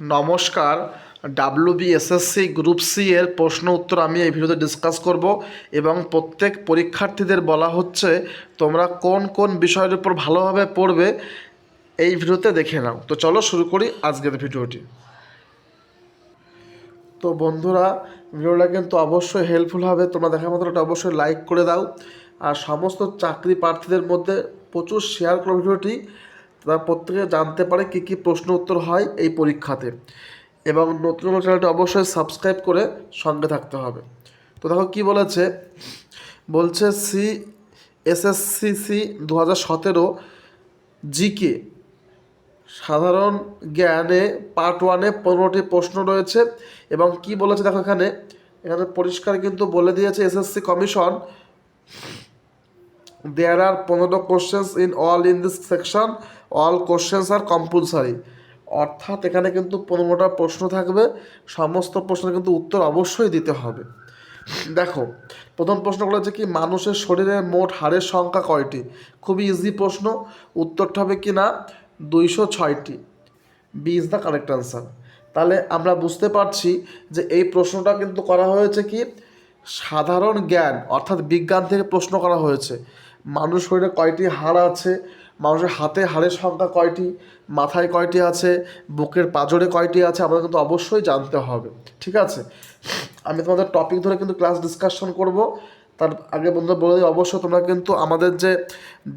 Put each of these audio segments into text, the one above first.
নমস্কার WBSSC group C এর প্রশ্ন উত্তর আমি এই ভিডিওতে ডিসকাস করব এবং প্রত্যেক পরীক্ষার্থীদের বলা হচ্ছে তোমরা কোন কোন বিষয়ের উপর ভালোভাবে পড়বে এই ভিডিওতে দেখে নাও। তো চলো শুরু করি আজকের ভিডিওটি। তো বন্ধুরা, ভিডিওটা কিন্তু অবশ্যই হেল্পফুল হবে। তোমরা দেখার মতো ওটা অবশ্যই লাইক করে দাও। আর সমস্ত চাকরি প্রার্থীদের মধ্যে প্রচুর শেয়ার করো ভিডিওটি। তারা প্রত্যেকে জানতে পারে কী কী প্রশ্ন উত্তর হয় এই পরীক্ষাতে। এবং নতুন নতুন চ্যানেলটি অবশ্যই সাবস্ক্রাইব করে সঙ্গে থাকতে হবে। তো দেখো কী বলেছে? বলছে সি এসএসসিসি দু হাজার সতেরো জিকে, সাধারণ জ্ঞানে পার্ট ওয়ানে পনেরোটি প্রশ্ন রয়েছে। এবং কি বলেছে দেখো এখানে? এখানে পরিষ্কার কিন্তু বলে দিয়েছে এসএসসি কমিশন দেয়ার আর পনেরো questions in all in this section all questions are compulsory অর্থাৎ এখানে কিন্তু পনেরোটা প্রশ্ন থাকবে। সমস্ত প্রশ্নের কিন্তু উত্তর অবশ্যই দিতে হবে। দেখো, প্রথম প্রশ্ন হচ্ছে কি, মানুষের শরীরে মোট হাড়ের সংখ্যা কয়টি? খুবই ইজি প্রশ্ন। উত্তরটা হবে কি না, দুইশো ছয়টি। B is the correct answer তাহলে আমরা বুঝতে পারছি যে এই প্রশ্নটা কিন্তু করা হয়েছে কি, সাধারণ জ্ঞান, অর্থাৎ বিজ্ঞান থেকে প্রশ্ন করা হয়েছে। মানুষ শরীরে কয়টি হাড় আছে? মানুষের হাতে হাড়ের সংখ্যা কয়টি? মাথায় কয়টি আছে? বুকের পাজরে কয়টি আছে? আমাদের কিন্তু অবশ্যই জানতে হবে, ঠিক আছে? আমি তোমাদের টপিক ধরে কিন্তু ক্লাস ডিসকাশন করব। তার আগে বন্ধু বলে দিই, অবশ্যই তোমরা কিন্তু আমাদের যে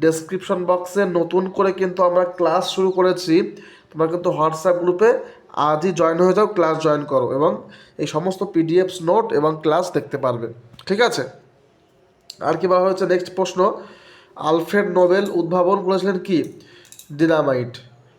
ডেসক্রিপশন বক্সে নতুন করে কিন্তু আমরা ক্লাস শুরু করেছি, তোমরা কিন্তু হোয়াটসঅ্যাপ গ্রুপে আজই জয়েন হয়ে যাও ক্লাস জয়েন করো এবং এই সমস্ত পিডিএফস নোট এবং ক্লাস দেখতে পারবে, ঠিক আছে? আর কি বলা হয়েছে? নেক্সট প্রশ্ন আলফ্রেড নোবেল উদ্ভাবন করেছিলেন কি? ডিনামাইট।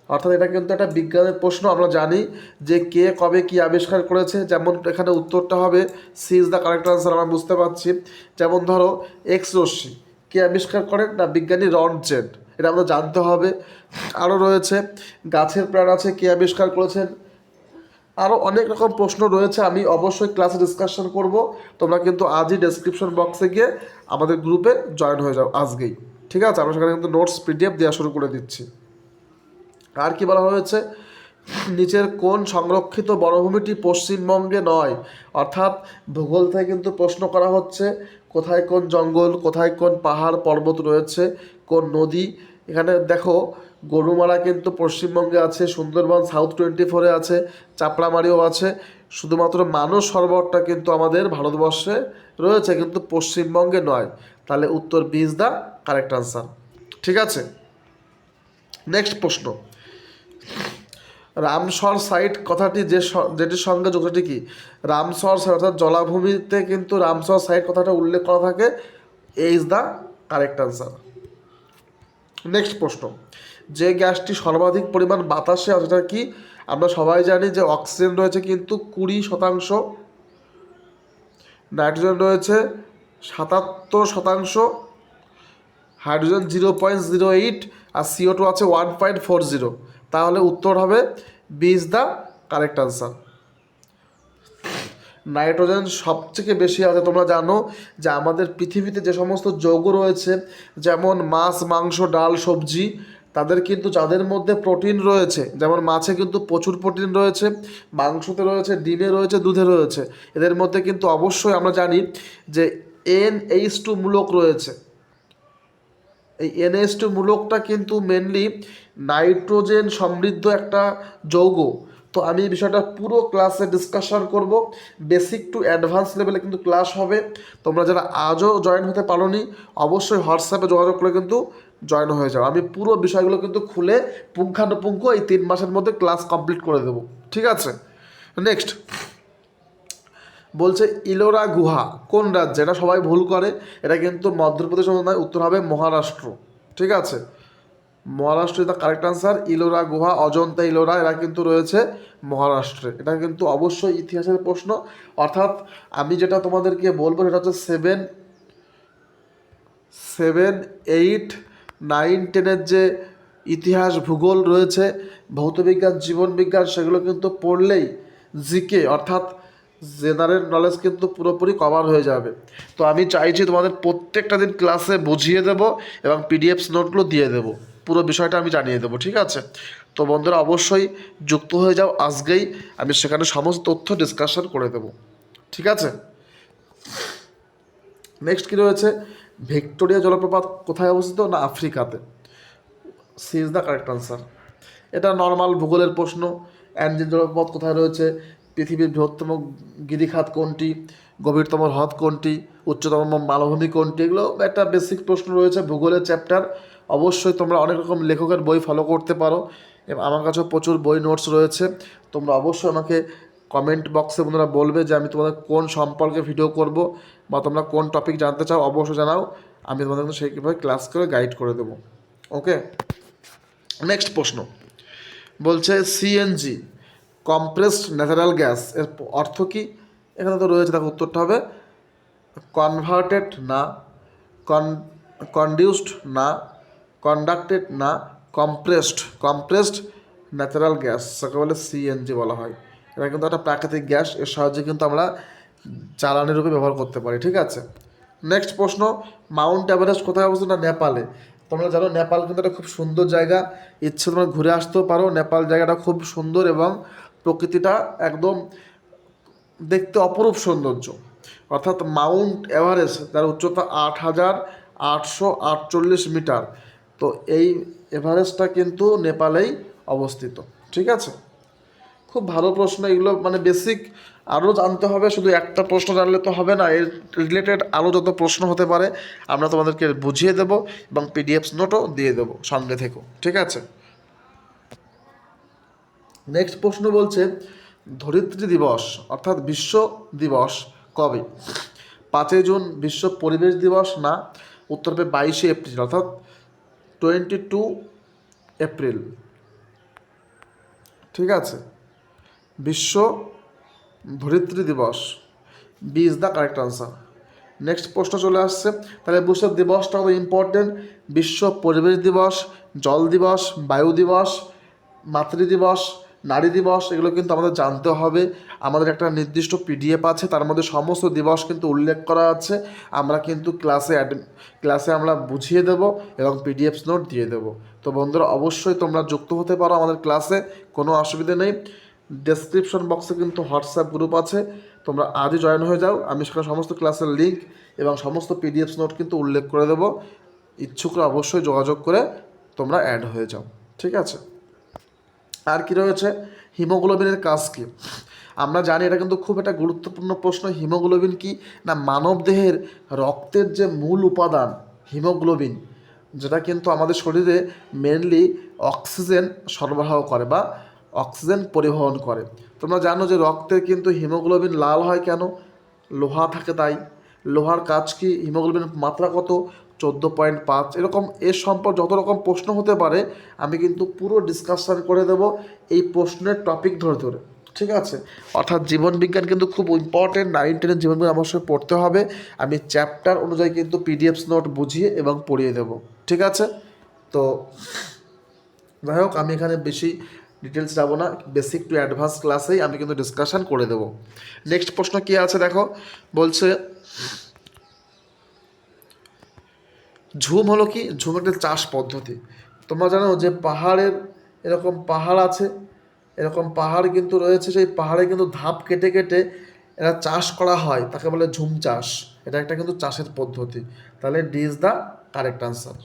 অর্থাৎ এটা কিন্তু একটা বিজ্ঞানের প্রশ্ন, আমরা জানি যে কে কবে কি আবিষ্কার করেছে। যেমন এখানে উত্তরটা হবে, C is the correct answer, আমরা বুঝতে পারছি। যেমন ধরো, এক্স রশ্মি, কে আবিষ্কার করেন না, বিজ্ঞানী রন রনচেন এটা আমরা জানতে হবে। আরও রয়েছে, গাছের প্রাণ আছে, কে আবিষ্কার করেছেন? আরও অনেক রকম প্রশ্ন রয়েছে, আমি অবশ্যই ক্লাসে ডিসকাশন করব। তোমরা কিন্তু আজই ডেসক্রিপশন বক্সে গিয়ে আমাদের গ্রুপে জয়েন হয়ে যাও আজকেই। ঠিক আছে? আমরা সেখানে কিন্তু নোটস পিডিএফ দেওয়া শুরু করে দিচ্ছি। আর কি বলা হয়েছে? নিচের কোন সংরক্ষিত বনভূমিটি পশ্চিমবঙ্গে নয়। অর্থাৎ ভূগোল থেকে কিন্তু প্রশ্ন করা হচ্ছে, কোথায় কোন জঙ্গল, কোথায় কোন পাহাড়, পর্বত রয়েছে, কোন নদী এখানে দেখো, গরুমারা কিন্তু পশ্চিমবঙ্গে আছে, সুন্দরবন সাউথ টোয়েন্টি ফোরে আছে, চাপড়ামারিও আছে। শুধুমাত্র মানস সরোবরটা কিন্তু আমাদের ভারতবর্ষে রয়েছে, কিন্তু পশ্চিমবঙ্গে নয়। তাহলে উত্তর B is the correct answer ঠিক আছে? নেক্সট প্রশ্ন। রামসর সাইট কথাটি যে যেটির সঙ্গে যুক্তটি কি? রামসর সাইট অর্থাৎ জলাভূমিতে কিন্তু রামসর সাইট কথাটা উল্লেখ করা থাকে A is the correct answer next প্রশ্ন। যে গ্যাসটি সর্বাধিক পরিমাণ বাতাসে আছে সেটা কি? আমরা সবাই জানি যে অক্সিজেন রয়েছে কিন্তু কুড়ি শতাংশ, নাইট্রোজেন রয়েছে সাতাত্তর শতাংশ, hydrogen zero point zero eight আর সিও টু আছে ওয়ান পয়েন্ট ফোর জিরো। তাহলে উত্তর হবে B is the correct answer nitrogen সবথেকে বেশি আছে। তোমরা জানো যে আমাদের পৃথিবীতে যে সমস্ত যৌগ রয়েছে, যেমন মাছ, মাংস, ডাল, সবজি, তাদের কিন্তু যাদের মধ্যে প্রোটিন রয়েছে, যেমন মাছে কিন্তু প্রচুর প্রোটিন রয়েছে, মাংসতে রয়েছে, ডিমে রয়েছে, দুধে রয়েছে। এদের মধ্যে কিন্তু অবশ্যই আমরা জানি যে এন এইচ টু মূলক রয়েছে। এই এনএস টু মূলকটা কিন্তু মেনলি নাইট্রোজেন সমৃদ্ধ একটা যৌগ। তো আমি এই বিষয়টা পুরো ক্লাসে ডিসকাশন করব। বেসিক টু অ্যাডভান্স লেভেলে কিন্তু ক্লাস হবে। তোমরা যারা আজও জয়েন হতে পারোনি, অবশ্যই হোয়াটসঅ্যাপে যোগাযোগ করে কিন্তু জয়েন হয়ে যাও। আমি পুরো বিষয়গুলো কিন্তু খুলে পুঙ্খানুপুঙ্খ এই তিন মাসের মধ্যে ক্লাস কমপ্লিট করে দেবো। ঠিক আছে? নেক্সট বলছে, ইলোরা গুহা, কোন রাজ্যে? এটা সবাই ভুল করে। এটা কিন্তু মধ্যপ্রদেশ নয়, উত্তর হবে মহারাষ্ট্র। ঠিক আছে? Maharashtra the correct answer Ellora, গুহা, অজন্তা ইলোরা, এরা কিন্তু রয়েছে মহারাষ্ট্রে। এটা কিন্তু অবশ্যই ইতিহাসের প্রশ্ন। অর্থাৎ আমি যেটা তোমাদেরকে বলব সেটা হচ্ছে সেভেন সেভেন এইট নাইন টেনের যে ইতিহাস ভূগোল রয়েছে ভৌতবিজ্ঞান জীবনবিজ্ঞান সেগুলো কিন্তু পড়লেই জিকে অর্থাৎ জেনারেল নলেজ কিন্তু পুরোপুরি কভার হয়ে যাবে। তো আমি চাইছি তোমাদের প্রত্যেকটা দিন ক্লাসে বুঝিয়ে দেবো এবং পিডিএফ নোটগুলো দিয়ে দেবো। পুরো বিষয়টা আমি জানিয়ে দেবো, ঠিক আছে? তো বন্ধুরা, অবশ্যই যুক্ত হয়ে যাও। আজকেই আমি সেখানে সমস্ত তথ্য ডিসকাশন করে দেবো, ঠিক আছে? নেক্সট কী রয়েছে? ভিক্টোরিয়া জলপ্রপাত কোথায় অবস্থিত না আফ্রিকাতে? C is the correct answer এটা নর্মাল ভূগোলের প্রশ্ন। অ্যাঞ্জিন জলপ্রপাত কোথায় রয়েছে? পৃথিবীর বৃহত্তম গিরিখাত কোনটি? গভীরতম হ্রদ কোনটি? উচ্চতম মালভূমি কোনটি? এগুলো একটা বেসিক প্রশ্ন রয়েছে ভূগোলের চ্যাপ্টার অবশ্যই তোমরা অনেক রকম লেখকের বই ফলো করতে পারো। এবং আমার কাছেও প্রচুর বই নোটস রয়েছে। তোমরা অবশ্যই আমাকে কমেন্ট বক্সে বন্ধুরা বলবে যে আমি তোমাদের কোন সম্পর্কে ভিডিও করব বা তোমরা কোন টপিক জানতে চাও, অবশ্যই জানাও। আমি তোমাদের সেইভাবে ক্লাস করে গাইড করে দেবো। ওকে নেক্সট প্রশ্ন। বলছে সিএনজি কম্প্রেসড ন্যাচারাল গ্যাস এর অর্থ কি? এখানে তো রয়েছে, দেখো উত্তরটা হবে কনভার্টেড না কন কন্ডিউসড না কন্ডাক্টেড না কম্প্রেসড কম্প্রেসড ন্যাচারাল গ্যাস যাকে বলে সিএনজি বলা হয়। এটা কিন্তু একটা প্রাকৃতিক গ্যাস, এর সাহায্যে কিন্তু আমরা জ্বালানি রূপে ব্যবহার করতে পারি, ঠিক আছে? নেক্সট প্রশ্ন মাউন্ট এভারেস্ট কোথায় অবস্থিত? না, নেপালে। তোমরা জানো, নেপাল কিন্তু একটা খুব সুন্দর জায়গা। ইচ্ছে তোমরা ঘুরে আসতেও পারো। নেপাল জায়গাটা খুব সুন্দর এবং প্রকৃতিটা একদম দেখতে অপরূপ সৌন্দর্য। অর্থাৎ মাউন্ট এভারেস্ট যার উচ্চতা আট হাজার আটশো আটচল্লিশ মিটার তো এই এভারেস্টটা কিন্তু নেপালেই অবস্থিত, ঠিক আছে? খুব ভালো প্রশ্ন, এগুলো মানে বেসিক আরও জানতে হবে, শুধু একটা প্রশ্ন জানলে তো হবে না, এর রিলেটেড আরও যত প্রশ্ন হতে পারে, আমরা তোমাদেরকে বুঝিয়ে দেবো এবং পিডিএফ নোটও দিয়ে দেবো সঙ্গে থেকেও ঠিক আছে? নেক্সট প্রশ্ন বলছে, ধরিত্রী দিবস, অর্থাৎ বিশ্ব দিবস কবে? পাঁচই জুন বিশ্ব পরিবেশ দিবস না, উত্তর হবে বাইশে এপ্রিল, অর্থাৎ টোয়েন্টি টু এপ্রিল। ঠিক আছে? বিশ্ব ধরিত্রী দিবস। B is the correct answer next প্রশ্ন চলে আসছে। তাহলে বিশ্ব দিবসটা হবে ইম্পর্টেন্ট বিশ্ব পরিবেশ দিবস, জল দিবস, বায়ু দিবস, মাতৃ দিবস নারী দিবস, এগুলো কিন্তু আমাদের জানতে হবে। আমাদের একটা নির্দিষ্ট পিডিএফ আছে, তার মধ্যে সমস্ত দিবস কিন্তু উল্লেখ করা আছে। আমরা কিন্তু ক্লাসে অ্যাড ক্লাসে আমরা বুঝিয়ে দেব এবং পিডিএফ নোট দিয়ে দেবো। তো বন্ধুরা, অবশ্যই তোমরা যুক্ত হতে পারো আমাদের ক্লাসে কোনো অসুবিধা নেই। ডেসক্রিপশন বক্সে কিন্তু হোয়াটসঅ্যাপ গ্রুপ আছে। তোমরা আজই জয়েন হয়ে যাও, আমি সেখানে সমস্ত ক্লাসের লিঙ্ক এবং সমস্ত পিডিএফ নোট কিন্তু উল্লেখ করে দেবো। ইচ্ছুকরা অবশ্যই যোগাযোগ করে তোমরা অ্যাড হয়ে যাও, ঠিক আছে? আর কি রয়েছে? হিমোগ্লোবিনের কাজ কি? আমরা জানি এটা কিন্তু খুব একটা গুরুত্বপূর্ণ প্রশ্ন, হিমোগ্লোবিন কি? না, মানব দেহের রক্তের যে মূল উপাদান, হিমোগ্লোবিন, যেটা কিন্তু আমাদের শরীরে মেনলি অক্সিজেন সরবরাহ করে বা অক্সিজেন পরিবহন করে। তোমরা জানো যে রক্তের কিন্তু হিমোগ্লোবিন লাল হয় কেন? লোহা থাকে তাই। লোহার কাজ কি? হিমোগ্লোবিনের মাত্রা কত? চোদ্দ পয়েন্ট পাঁচ। এরকম এর সম্পর্কে যত রকম প্রশ্ন হতে পারে, আমি কিন্তু পুরো ডিসকাশন করে দেব এই প্রশ্নের টপিক ধরে ধরে। ঠিক আছে? অর্থাৎ জীবনবিজ্ঞান কিন্তু খুব ইম্পর্টেন্ট নাইন টেনের জীবন বিজ্ঞান অবশ্যই পড়তে হবে। আমি চ্যাপ্টার অনুযায়ী কিন্তু পিডিএফ নোট বুঝিয়ে এবং পড়িয়ে দেব। ঠিক আছে? তো যাই হোক, আমি এখানে বেশি ডিটেলস যাব না। বেসিক টু অ্যাডভান্স ক্লাসেই আমি কিন্তু ডিসকাশন করে দেবো। নেক্সট প্রশ্ন কী আছে দেখো? বলছে ঝুম হলো কি? ঝুম একটা চাষ পদ্ধতি। তোমরা জানো যে পাহাড়ের এরকম পাহাড় আছে, এরকম পাহাড় কিন্তু রয়েছে, সেই পাহাড়ে কিন্তু ধাপ কেটে কেটে এরা চাষ করা হয়। তাকে বলে ঝুম চাষ। এটা একটা কিন্তু চাষের পদ্ধতি। তাহলে D is the correct answer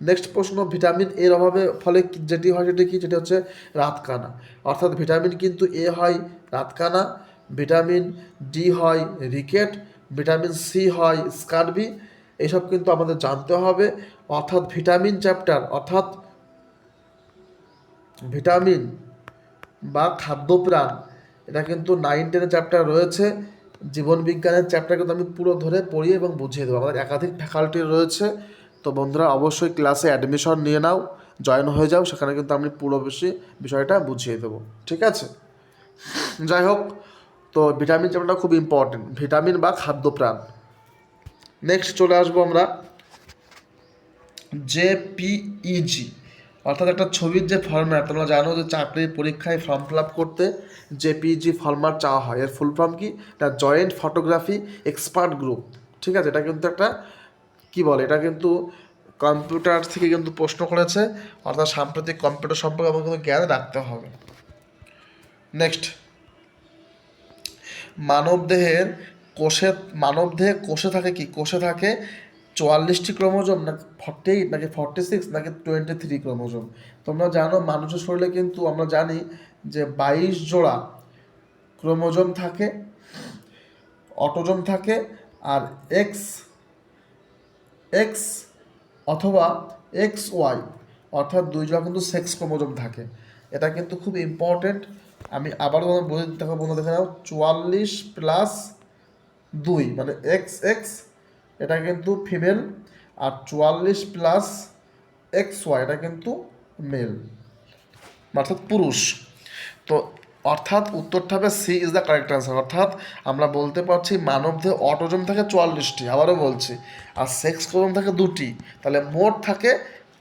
next প্রশ্ন ভিটামিন এর অভাবে ফলে যেটি হয় সেটি কি? যেটি হচ্ছে রাতকানা। অর্থাৎ ভিটামিন কিন্তু এ হয় রাতকানা ভিটামিন ডি হয় রিকেট ভিটামিন সি হয় স্কারবি এইসব কিন্তু আমাদের জানতে হবে। অর্থাৎ ভিটামিন চ্যাপ্টার, অর্থাৎ ভিটামিন বা খাদ্যপ্রাণ, এটা কিন্তু নাইন, টেনের চ্যাপ্টার রয়েছে। জীবন বিজ্ঞানের চ্যাপ্টার কিন্তু আমি পুরো ধরে পড়ি এবং বুঝিয়ে দেবো। আমাদের একাধিক ফ্যাকাল্টি রয়েছে। তো বন্ধুরা, অবশ্যই ক্লাসে অ্যাডমিশন নিয়ে নাও জয়েন হয়ে যাও, সেখানে কিন্তু আমি পুরো বেশি বিষয়টা বুঝিয়ে দেবো। ঠিক আছে? যাই হোক, তো ভিটামিন চ্যাপ্টারটা খুব ইম্পর্টেন্ট ভিটামিন বা খাদ্যপ্রাণ। নেক্সট চলে আসব আমরা জেপিইজি অর্থাৎ একটা ছবির যে ফর্ম্যাট তোমরা জানো যে চাকরির পরীক্ষায় ফর্ম ফিল আপ করতে জেপিইজি ফর্ম্যাট চাওয়া হয়। এর ফুল ফর্ম কি? এটা জয়েন্ট ফটোগ্রাফি এক্সপার্ট গ্রুপ ঠিক আছে? এটা কিন্তু একটা, কি বলে? এটা কিন্তু কম্পিউটার থেকে কিন্তু প্রশ্ন করেছে, অর্থাৎ সাম্প্রতিক কম্পিউটার সম্পর্কে আমাকে কিন্তু জ্ঞান রাখতে হবে। নেক্সট মানবদেহের কোষে মানবদেহে কোষে থাকে কি? কোষে থাকে চুয়াল্লিশটি ক্রোমোজোম, না ফর্টি এইট নাকি ফর্টি সিক্স, নাকি টোয়েন্টি থ্রি ক্রোমোজোম। তোমরা জানো, মানুষের শরীরে কিন্তু আমরা জানি যে বাইশ জোড়া ক্রোমোজোম থাকে, অটোজোম থাকে, আর এক্স এক্স অথবা এক্স ওয়াই, অর্থাৎ দুই জোড়া কিন্তু সেক্স ক্রোমোজোম থাকে। এটা কিন্তু খুব ইম্পর্টেন্ট আমি আবারও বলে দিতে বন্ধু দেখে নাও, চুয়াল্লিশ প্লাস দুই মানে এক্স এক্স এটা কিন্তু ফিমেল আর চুয়াল্লিশ প্লাস এক্স ওয়াই এটা কিন্তু মেল অর্থাৎ পুরুষ। তো অর্থাৎ উত্তরটা হবে C is the correct answer অর্থাৎ আমরা বলতে পারছি মানবদেহে অটোজম থাকে চুয়াল্লিশটি, আবারও বলছি। আর সেক্স ক্রোমোজোম থাকে দুটি, তাহলে মোট থাকে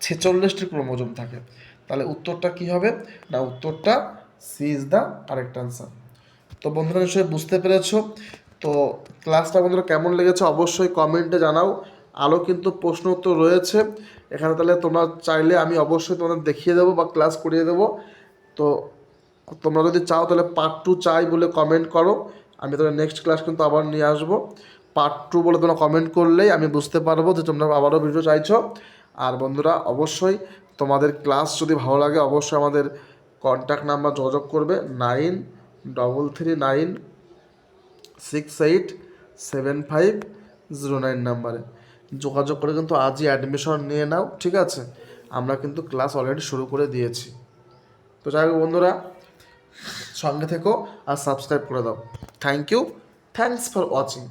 ছেচল্লিশটি ক্রোমোজোম থাকে। তাহলে উত্তরটা কি হবে? না, উত্তরটা C is the correct answer তো বন্ধুরা, নিশ্চয়ই বুঝতে পেরেছ তো ক্লাসটা বন্ধুরা কেমন লেগেছে অবশ্যই কমেন্টে জানাও। আরও কিন্তু প্রশ্ন উত্তর রয়েছে। এখানে তাহলে তোমরা চাইলে আমি অবশ্যই তোমাদের দেখিয়ে দেবো বা ক্লাস করিয়ে দেবো। তো তোমরা যদি চাও তাহলে পার্ট টু চাই বলে কমেন্ট করো। আমি তাহলে নেক্সট ক্লাস কিন্তু আবার নিয়ে আসব। পার্ট টু বলে তোমরা কমেন্ট করলেই আমি বুঝতে পারব যে তোমরা আবারও ভিডিও চাইছো। আর বন্ধুরা, অবশ্যই তোমাদের ক্লাস যদি ভালো লাগে অবশ্যই আমাদের কন্ট্যাক্ট নাম্বার যোগাযোগ করবে। Nine double three nine six eight seven five zero nine নাম্বারে। যোগাযোগ করে কিন্তু আজই অ্যাডমিশন নিয়ে নাও, ঠিক আছে? আমরা কিন্তু ক্লাস অলরেডি শুরু করে দিয়েছি। তো যাই হোক বন্ধুরা, সঙ্গে থেকো আর সাবস্ক্রাইব করে দাও। Thank you thanks for watching